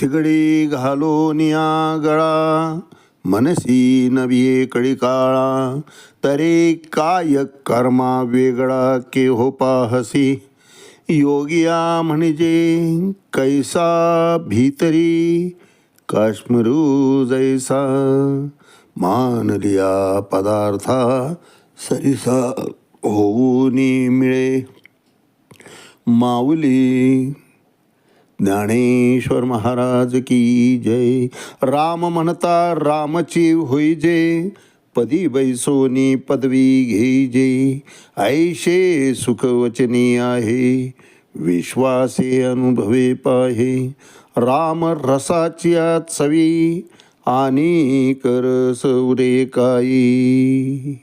थिगडी घालोनिया गळा. मनसी नव्हे कळी काळा तरे काय कर्मा वेगळा के हो पाहसी. योगिया म्हणजे कैसा भीतरी. काश्मीरू जैसा. मानलिया पदार्था सरिसा होऊनी मिळे. माऊली ज्ञानेश्वर महाराज की जय। राम म्हणता रामची होई जे। पदी बैसोनी पदवी घेजे ऐशे सुखवचनी आहे। विश्वासे अनुभवे पाहे। राम रसाची चवी आणि करस उरे काही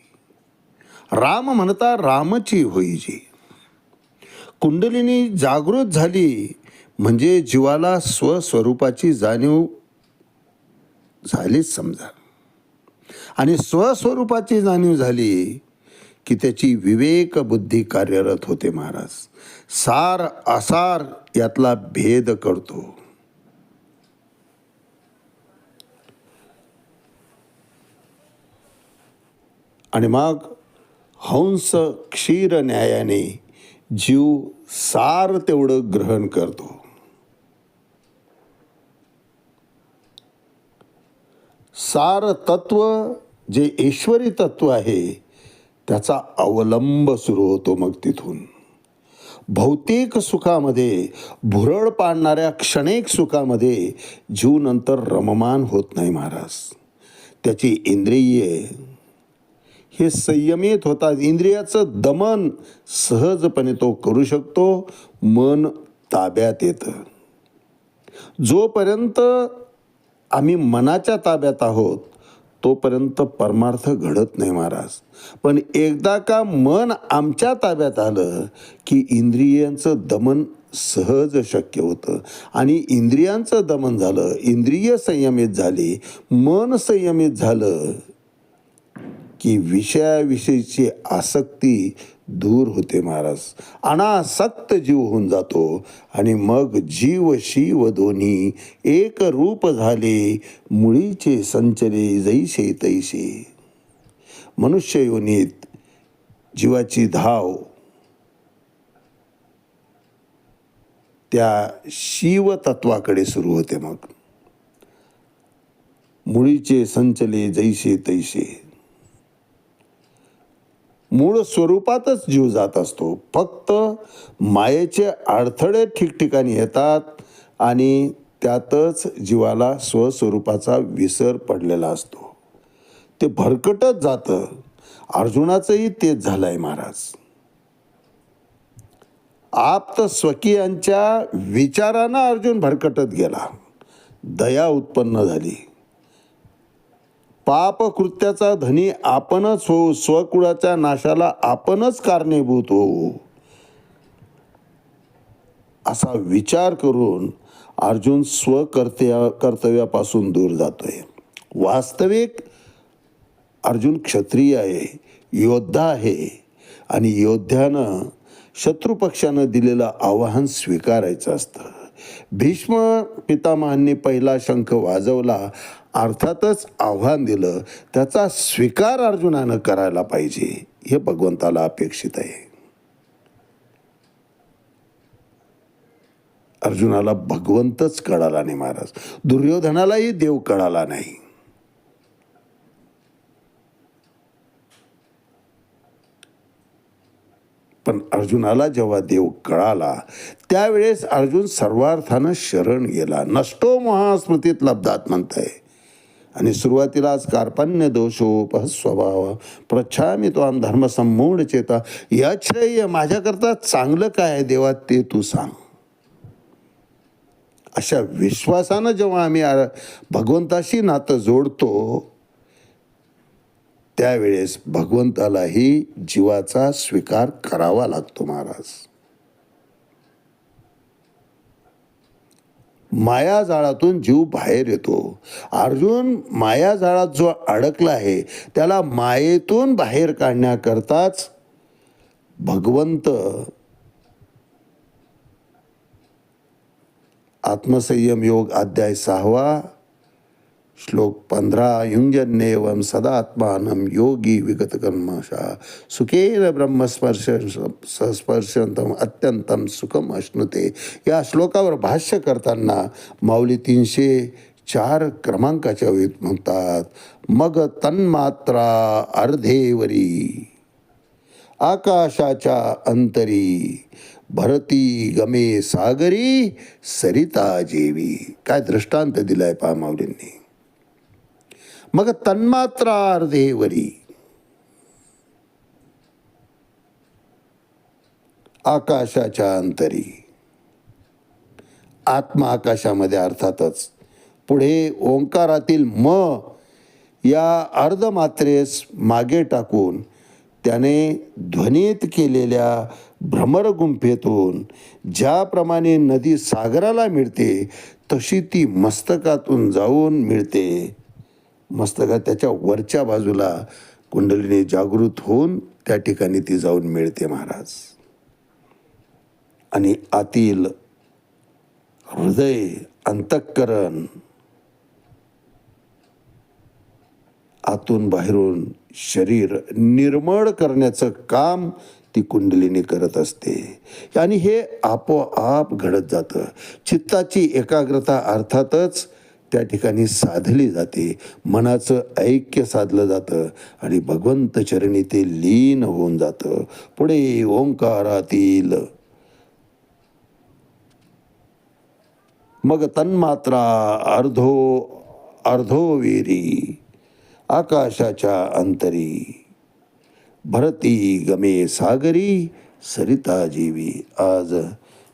राम म्हणता रामची होईजे कुंडलिनी जागृत झाली। म्हणजे जीवाला स्वस्वरूपाची जाणीव झालीच समजा. आणि स्वस्वरूपाची जाणीव झाली की त्याची विवेक बुद्धी कार्यरत होते महाराज. सार असार यातला भेद करतो. आणि मग हंस क्षीर न्यायाने जीव सार तेवढं ग्रहण करतो. सार तत्व जे ईश्वरी तत्व आहे त्याचा अवलंब सुरू होतो मग तिथून. भौतिक सुखामध्ये भुरळ पाडणाऱ्या क्षणिक सुखामध्ये जीव नंतर रममान होत नाही महाराज. त्याची इंद्रिये हे संयमित होतात. इंद्रियाचं दमन सहजपणे तो करू शकतो मन ताब्यात येतं. जोपर्यंत आम्ही मनाच्या ताब्यात आहोत तोपर्यंत परमार्थ घडत नाही महाराज. पण एकदा का मन आमच्या ताब्यात आलं की इंद्रियांचं दमन सहज शक्य होतं. आणि इंद्रियांचं दमन झालं इंद्रिय संयमित झाली मन संयमित झालं की विषयाविषयीची आसक्ती दूर होते महाराज. अनासक्त जीव होऊन जातो आणि मग जीव शिव दोन्ही एक रूप झाले मुळीचे संचले जैसे तैसे. मनुष्य योनीत जीवाची धाव त्या शिवतत्वाकडे सुरू होते मग. मुळीचे संचले जैसे तैसे. मूळ स्वरूपातच जीव जात असतो. फक्त मायेचे अडथळे ठिकठिकाणी येतात आणि त्यातच जीवाला स्वस्वरूपाचा विसर पडलेला असतो. ते भरकटत जातं. अर्जुनाचंही तेच झालं आहे महाराज. आप्त स्वकीयांच्या विचारानं अर्जुन भरकटत गेला. दया उत्पन्न झाली. पाप कृत्याचा धनी आपणच हो स्वकुळाच्या नाशाला आपणच कारणीभूत हो असा विचार करून अर्जुन स्वकर्त्या कर्तव्यापासून दूर जातोय. वास्तविक अर्जुन क्षत्रिय आहे योद्धा आहे आणि योद्ध्यानं शत्रुपक्षानं दिलेलं आवाहन स्वीकारायचं असतं. भीष्म पितामहांनी पहिला शंख वाजवला अर्थातच आव्हान दिलं त्याचा स्वीकार अर्जुनानं करायला पाहिजे हे भगवंताला अपेक्षित आहे. अर्जुनाला भगवंतच कळाला नाही महाराज. दुर्योधनालाही देव कळाला नाही. पण अर्जुनाला जेव्हा देव कळाला त्यावेळेस अर्जुन सर्वार्थानं शरण गेला. नष्टो महास्मृतीत लब्धात म्हणताय. आणि सुरुवातीलाच कार्पण्य दोषोपह स्वभाव प्रच्छामी तो आम धर्म संमूढ चेता. या श्रेय माझ्याकरता चांगलं काय आहे देवा ते तू सांग. अशा विश्वासानं जेव्हा आम्ही भगवंताशी नातं जोडतो त्यावेळेस भगवंतालाही जीवाचा स्वीकार करावा लागतो महाराज. मायाजाळातून जीव बाहेर येतो. अर्जुन मायाजाळात जो अडकला आहे त्याला मायेतून बाहेर काढण्याकरताच भगवंत आत्मसंयम योग अध्याय सहावा श्लोक पंधरा युंजन्येवम सदात्मानं योगी विगत कर्मशा सुखेन ब्रह्मस्पर्श स्पर्शंतम अत्यंतम सुखम अश्नुते। या श्लोकावर भाष्य करताना माऊली तीनशे चार क्रमांकाच्या वेळेत म्हणतात मग तन्मात्रा अर्धेवरी आकाशाच्या अंतरी भरती गमे सागरी सरिता जेवी. काय दृष्टांत दिलाय पा माऊलींनी. मग तन्मात्रा अर्धेवरी आकाशाच्या अंतरी. आत्मा आकाशामध्ये अर्थातच पुढे ओंकारातील म या अर्धमात्रेस मागे टाकून त्याने ध्वनीत केलेल्या भ्रमरगुंफेतून ज्याप्रमाणे नदी सागराला मिळते तशी ती मस्तकातून जाऊन मिळते. मस्तकात त्याच्या वरच्या बाजूला कुंडलीने जागृत होऊन त्या ठिकाणी ती जाऊन मिळते महाराज. आणि आतील हृदय अंतःकरण आतून बाहेरून शरीर निर्मळ करण्याचं काम ती कुंडलिनी करत असते. आणि हे आपोआप घडत जातं. चित्ताची एकाग्रता अर्थातच त्या ठिकाणी साधली जाते. मनाचं ऐक्य साधलं जातं आणि भगवंत चरणी ते लीन होऊन जातं. पुढे ओंकारातील. मग तन्मात्रा अर्धो अर्धोवेरी आकाशाच्या अंतरी. भरती गमे सागरी सरिता जीवी आज